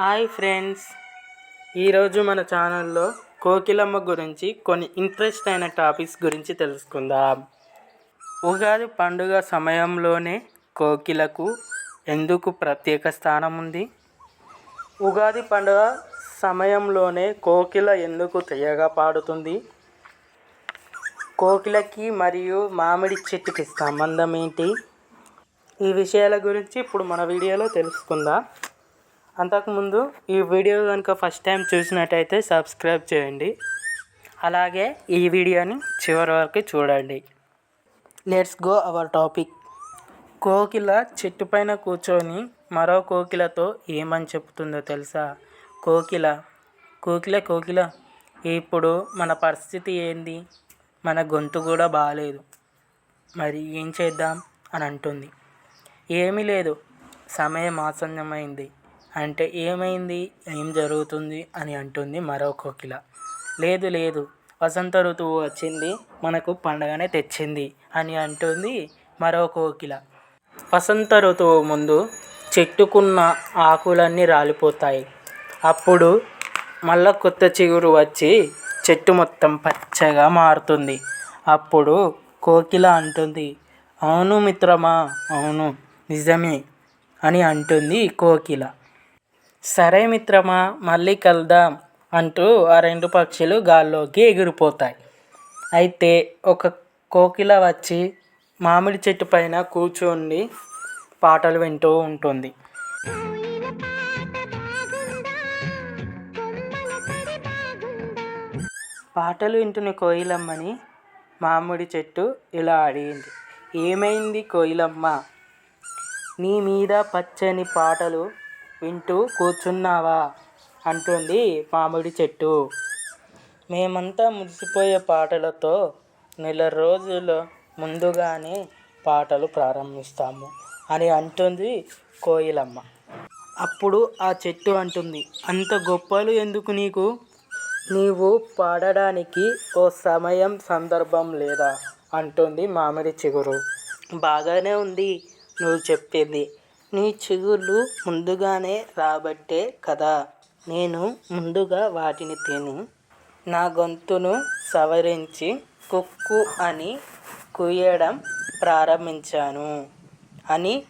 Hi friends. ఈరోజు మన ఛానల్లో కోకిలమ్మ గురించి కొన్ని ఇంట్రెస్ట్ అయిన టాపిక్స్ గురించి తెలుసుకుందాం. ఉగాది పండుగ సమయంలోనే కోకిలకు ఎందుకు ప్రత్యేక స్థానం ఉంది? ఉగాది పండుగ సమయంలోనే కోకిల ఎందుకు తెయ్యగా పాడుతుంది? కోకిలకి మరియు మామిడి చెట్టుకి సంబంధం ఏంటి? ఈ విషయాల గురించి ఇప్పుడు మన వీడియోలో తెలుసుకుందాం. అంతకుముందు ఈ వీడియో కనుక ఫస్ట్ టైం చూసినట్టయితే సబ్స్క్రైబ్ చేయండి. అలాగే ఈ వీడియోని చివరి వరకు చూడండి. లెట్స్ గో అవర్ టాపిక్ కోకిల చెట్టు పైన కూర్చొని మరో కోకిలతో ఏమని చెప్తుందో తెలుసా? కోకిల కోకిల కోకిల ఇప్పుడు మన పరిస్థితి ఏంది? మన గొంతు కూడా బాగాలేదు మరి ఏం చేద్దాం? అని అంటుంది. ఏమీ లేదు. సమయం ఆసన్నమైంది. అంటే ఏమైంది? ఏం జరుగుతుంది? అని అంటుంది మరో కోకిల. లేదు లేదు. వసంత ఋతువు వచ్చింది. మనకు పండగనే తెచ్చింది అని అంటుంది మరో కోకిల. వసంత ఋతువు ముందు చెట్టుకున్న ఆకులన్నీ రాలిపోతాయి. అప్పుడు మళ్ళా కొత్త చిగురు వచ్చి చెట్టు మొత్తం పచ్చగా మారుతుంది. అప్పుడు కోకిల అంటుంది అవును మిత్రమా అవును. నిజమే అని అంటుంది కోకిల. సరే మిత్రమా మళ్ళీ కలుద్దాం అంటూ ఆ రెండు పక్షులు గాల్లోకి ఎగిరిపోతాయి. అయితే ఒక కోకిల వచ్చి మామిడి చెట్టు పైన కూర్చొని పాటలు వింటూ ఉంటుంది. పాటలు వింటున్న కోయిలమ్మని మామిడి చెట్టు ఇలా అడిగింది. ఏమైంది కోయిలమ్మ? నీ మీద పచ్చని పాటలు వింటూ కూర్చున్నావా? అంటుంది మామిడి చెట్టు. మేమంతా మురిసిపోయే పాటలతో నెల రోజుల ముందుగానే పాటలు ప్రారంభిస్తాము అని అంటుంది కోయిలమ్మ. అప్పుడు ఆ చెట్టు అంటుంది అంత గొప్పలు ఎందుకు నీకు? నీవు పాడడానికి ఓ సమయం సందర్భం లేదా అంటుంది మామిడి చిగురు. బాగానే ఉంది నువ్వు చెప్పింది. నీ చిగుళ్ళు ముందుగానే రాబట్టే కదా. నేను ముందుగా వాటిని తిని నా గొంతును సవరించి కుక్కు అని కుయ్యడం ప్రారంభించాను అని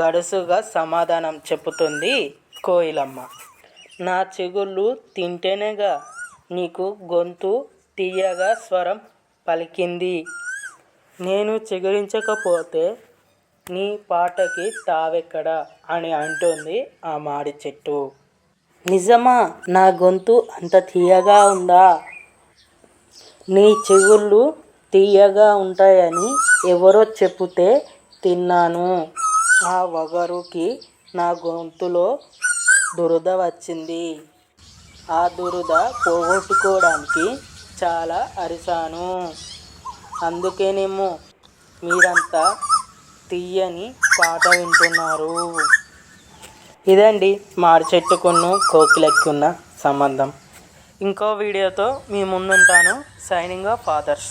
గడుసుగా సమాధానం చెబుతుంది కోయిలమ్మ. నా చిగుళ్ళు తింటేనేగా నీకు గొంతు తీయగా స్వరం పలికింది. నేను చిగురించకపోతే నీ పాటకి తావెక్కడ? అని అంటుంది ఆ మాడి చెట్టు. నిజమా నా గొంతు అంత తీయగా ఉందా? నీ చెవుళ్ళు తీయగా ఉంటాయని ఎవరో చెబితే తిన్నాను. ఆ వగరుకి నా గొంతులో దురద వచ్చింది. ఆ దురద పోగొట్టుకోవడానికి చాలా అరిసాను అందుకేనేమో మీరంతా తీయని పాట వింటున్నారు. ఇదండి మాడి కోకిలెక్కున్న కోకిలకి ఉన్న సంబంధం. ఇంకో వీడియోతో మీ ముందుంటాను. Signing off fathers